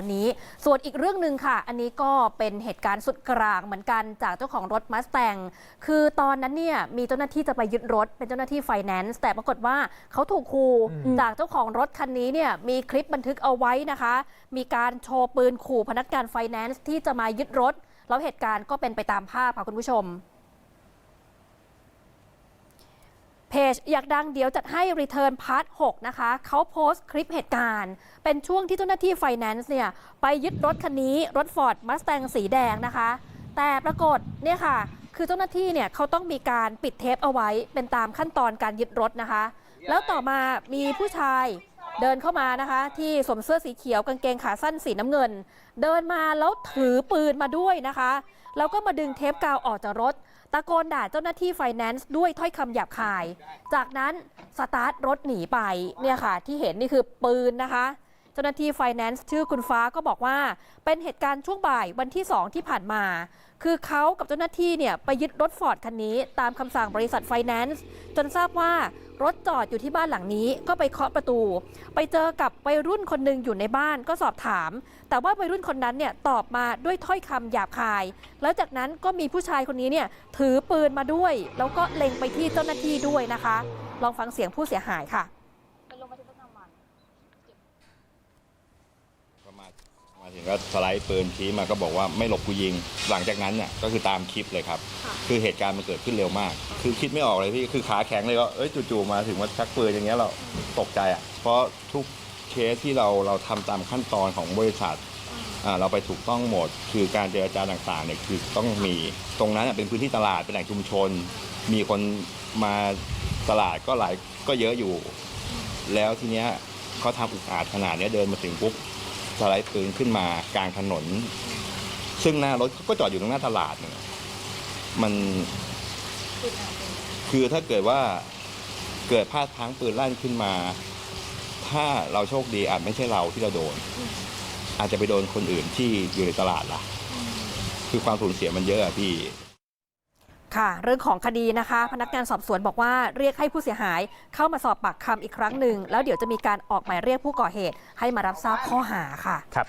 ตอนนี้ส่วนอีกเรื่องหนึ่งค่ะ อันนี้ก็เป็นเหตุการณ์สุดกลางเหมือนกันจากเจ้าของรถมัสแตงคือตอนนั้นเนี่ยมีเจ้าหน้าที่จะไปยึดรถเป็นเจ้าหน้าที่ไฟแนนซ์แต่ปรากฏว่าเขาถูกขู่จากเจ้าของรถคันนี้เนี่ยมีคลิปบันทึกเอาไว้นะคะ มีการโชว์ปืนขู่พนักงานไฟแนนซ์ที่จะมายึดรถ แล้วเหตุการณ์ก็เป็นไปตามภาพค่ะคุณผู้ชม เพ จอยากดังเดี๋ยวจัดให้ Return Part 6นะคะเขาโพสต์คลิปเหตุการณ์ เป็นช่วงที่เจ้าหน้าที่ไฟแนนซ์เนี่ย ไปยึดรถคันนี้ รถ Ford Mustang สีแดงนะคะ แต่ปรากฏเนี่ยค่ะ คือเจ้าหน้าที่เนี่ยเขาต้องมีการปิดเทปเอาไว้เป็นตามขั้นตอนการยึดรถนะคะ แล้วต่อมามีผู้ชายเดินเข้ามานะคะ ที่สวมเสื้อสีเขียวกางเกงขาสั้นสีน้ำเงิน เดินมาแล้วถือปืนมาด้วยนะคะ แล้วก็มาดึงเทปกาวออกจากรถ ตะโกนด่าเจ้าหน้าที่ไฟแนนซ์ด้วยถ้อยคำหยาบคาย จากนั้นสตาร์ทรถหนีไปเนี่ยค่ะ ที่เห็นนี่คือปืนนะคะ จ้าหน้าที่ไฟแนนซ์ชื่อคุณฟ้าก็บอกว่า เป็นเหตุการณ์ช่วงบ่ายวันที่ 2 ที่ผ่านมา คือเขากับเจ้าหน้าที่เนี่ยไปยึดรถฟอร์ดคันนี้ ตามคำสั่งบริษัทไฟแนนซ์จนทราบว่ารถจอดอยู่ที่บ้านหลังนี้ก็ไปเคาะประตู ไปเจอกับวัยรุ่นคนหนึ่งอยู่ในบ้านก็สอบถาม แต่ว่าวัยรุ่นคนนั้นเนี่ยตอบมาด้วยถ้อยคำหยาบคาย แล้วจากนั้นก็มีผู้ชายคนนี้เนี่ยถือปืนมาด้วย แล้วก็เล็งไปที่เจ้าหน้าที่ด้วยนะคะ ลองฟังเสียงผู้เสียหายค่ะ มามาถึงก็สไลด์ปืนชี้มาก็บอกว่าไม่หลบกูยิง หลังจากนั้นเนี่ยก็คือตามคลิปเลยครับ คือเหตุการณ์มันเกิดขึ้นเร็วมาก คือคิดไม่ออกเลยพี่คือขาแข็งเลยก็เอ้ยจู่ๆมาถึงมาชักปืนอย่างเงี้ยเราตกใจอะ เพราะทุกเคสที่เราเราทำตามขั้นตอนของบริษัทอ่าเราไปถูกต้องหมด คือการเจรจาต่างๆเนี่ยคือต้องมีตรงนั้นน่ะเป็นพื้นที่ตลาดเป็นแหล่งชุมชน มีคนมาตลาดก็หลายก็เยอะอยู่ แล้วทีเนี้ยเขาทำอุกอาจขนาดเนี้ยเดินมาถึงปุ๊บ สไลด์ปืนขึ้นมากลางถนน ซึ่งหน้ารถเขาก็จอดอยู่ตรงหน้าตลาดเนี่ยมันคือถ้าเกิดว่าเกิดพลาดพลั้งปืนลั่นขึ้นมา ถ้าเราโชคดีอาจไม่ใช่เราที่เราโดน อาจจะไปโดนคนอื่นที่อยู่ในตลาดล่ะ คือความสูญเสียมันเยอะอะพี่ ค่ะเรื่องของคดีนะคะ พนักงานสอบสวนบอกว่าเรียกให้ผู้เสียหายเข้ามาสอบปากคำอีกครั้งหนึ่ง แล้วเดี๋ยวจะมีการออกหมายเรียกผู้ก่อเหตุให้มารับทราบข้อหาค่ะ ครับ